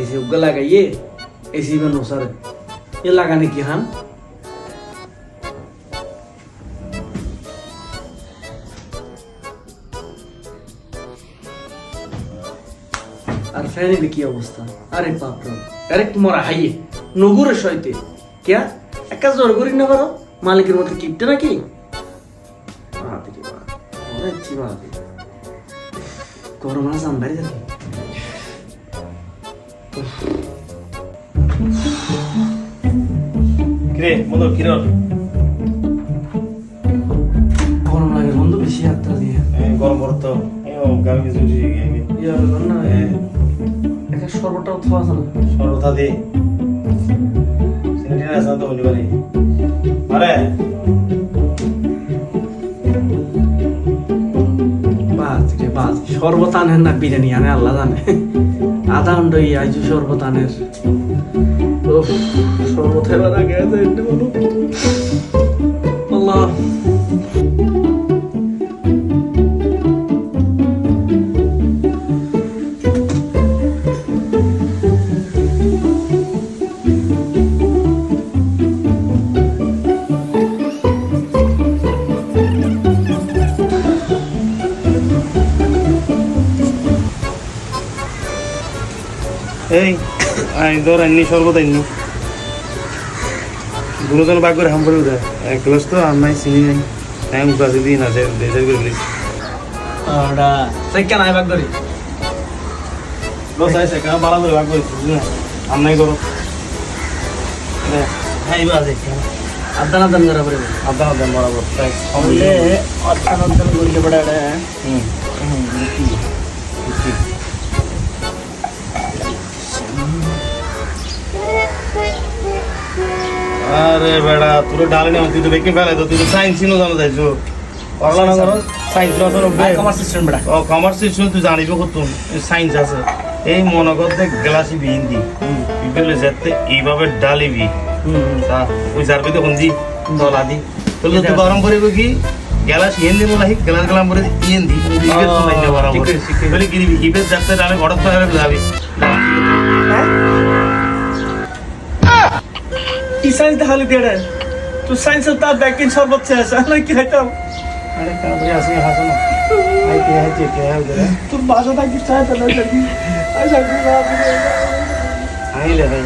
AC উগা লাগাইয়ে AC বা নসারে। এ লাগানে কি হান? আর ফ্যানের কি অবস্থা? আরে বাপরে ডাইরেক্ট মরা হাইয়ে। নগুরে সইতে। কেয়া একা জোর করি না পারো মালিকের মতো কিপটে নাকি? বাপ বাপ, গরম আসাম বাইরে যাবে। কিরে বন্ধু কিরণ গরম লাগে বন্ধু বেশি হাতটা দিয়ে। গরম পড়ত গামি কিছু ইয়া না একটা সর্বটা উৎসব আছে না? সর্বথা দে। সিনেটিনা আছে তো পারে শরবত আনেন না বিরিয়ানি আনে, আল্লাহ জানে। আধা ঘণ্টা এই আইজু শরবত আনের শরবত আগে এই আই ধর আইনি সর্বত আইনি দুজন বাগ করে হাম করে উঠে এক গ্লাস তো আমি চিনি নাই। টাইম কাছে দিন আছে দেশের করে বলিস ওটা সেকেন্ড আই বাগ ধরি? লস আইসে কেন বালা করে বাগ করে না? আম নাই করো। হ্যাঁ এবার আছে আদান আদান করা পড়ে আদান আদান বরাবর তাই। বললে আদান আদান করলে বড় হুম। আরে বেড়া তোর ডালে না তুই তো বেকিং ফেলাই তো তুই তো সায়েন্স ছিল জানো যাইছো পড়লা না করো। সায়েন্স না করো কমার্স সিস্টেম বড়। ও কমার্স ছিল তুই জানিবি কত? সায়েন্স আছে। এই মনে করতে গ্লাসি বিহিন্দি বিপেলে যেতে এইভাবে ডালিবি তা ওই জারবি তো হন্দি দলা দি তুই গরম করে কি? গ্লাস হিন্দি বলা হি গ্লাস গলাম করে হিন্দি। ইবে তো নাই গরম ঠিক আছে। বলি গিরি ইবে যাতে ডালে গড়ত তো হবে যাবি। কি সাইন্স দেখালি দেড়ে তুই সাইন্স তার ব্যাকিং সর্বোচ্চ আছে আমি কি খাইতাম আরে কাবরি আসে হাসো না। আই কে হাইতে কে হবে তোর বাসা থাকি চাই তাহলে আইলে ভাই।